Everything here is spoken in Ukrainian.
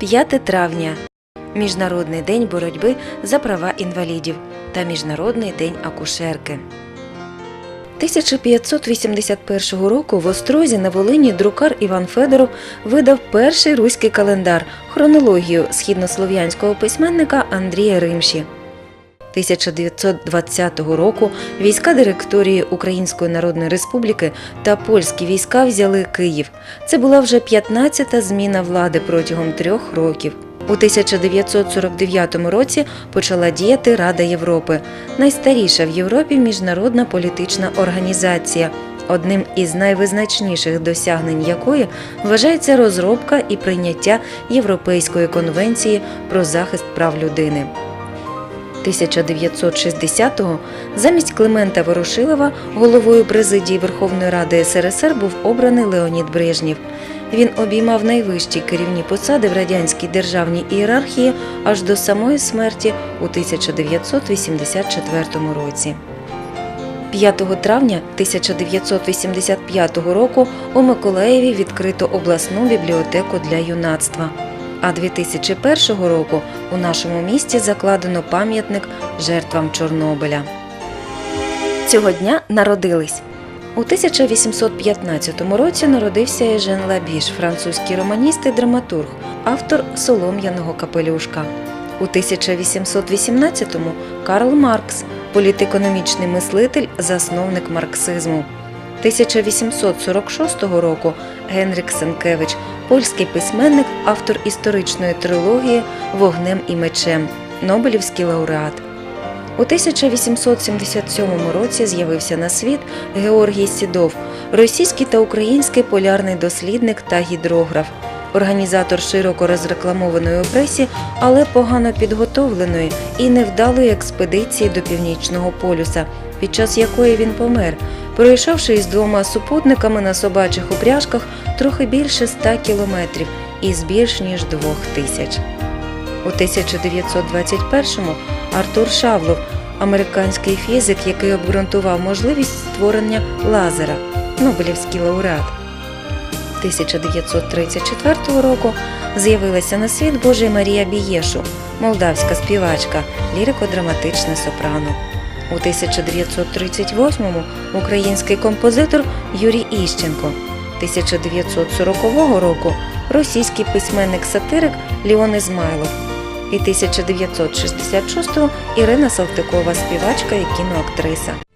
5 травня Міжнародний день боротьби за права інвалідів та Міжнародний день акушерки. 1581 року в Острозі на Волині друкар Іван Федоров видав перший руський календар хронологію східнослов'янського письменника Андрія Римші. 1920 року війська директорії Української Народної Республіки та польські війська взяли Київ. Це була вже 15-та зміна влади протягом трьох років. У 1949 році почала діяти Рада Європи, найстаріша в Європі міжнародна політична організація, одним із найвизначніших досягнень якої вважається розробка і прийняття Європейської конвенції про захист прав людини. 1960-го замість Климента Ворошилова головою президії Верховної Ради СРСР був обраний Леонід Брежнєв. Він обіймав найвищі керівні посади в радянській державній ієрархії аж до самої смерті у 1984 році. 5 травня 1985 року у Миколаєві відкрито обласну бібліотеку для юнацтва. А 2001 року у нашому місті закладено пам'ятник жертвам Чорнобиля. Цього дня народились. У 1815 році народився Ежен Лабіш, французький романіст і драматург, автор солом'яного капелюшка. У 1818-му Карл Маркс, політекономічний мислитель, засновник марксизму. 1846 року Генрік Сенкевич, польський письменник, автор історичної трилогії Вогнем і мечем, Нобелівський лауреат. У 1877 році з'явився на світ Георгій Сідов, російський та український полярний дослідник та гідрограф, організатор широко розрекламованої у пресі, але погано підготовленої і невдалої експедиції до північного полюса, під час якої він помер, пройшовши із двома супутниками на собачих упряжках трохи більше ста кілометрів із більш ніж двох тисяч. У 1921-му Артур Шавлов, американський фізик, який обґрунтував можливість створення лазера, Нобелівський лауреат. 1934 року з'явилася на світ Божий Марія Бієшу, молдавська співачка, лірико-драматичне сопрано. У 1938-му український композитор Юрій Іщенко. 1940 року російський письменник-сатирик Ліон Ізмайлов. І 1966-го Ірина Салтикова, співачка і кіноактриса.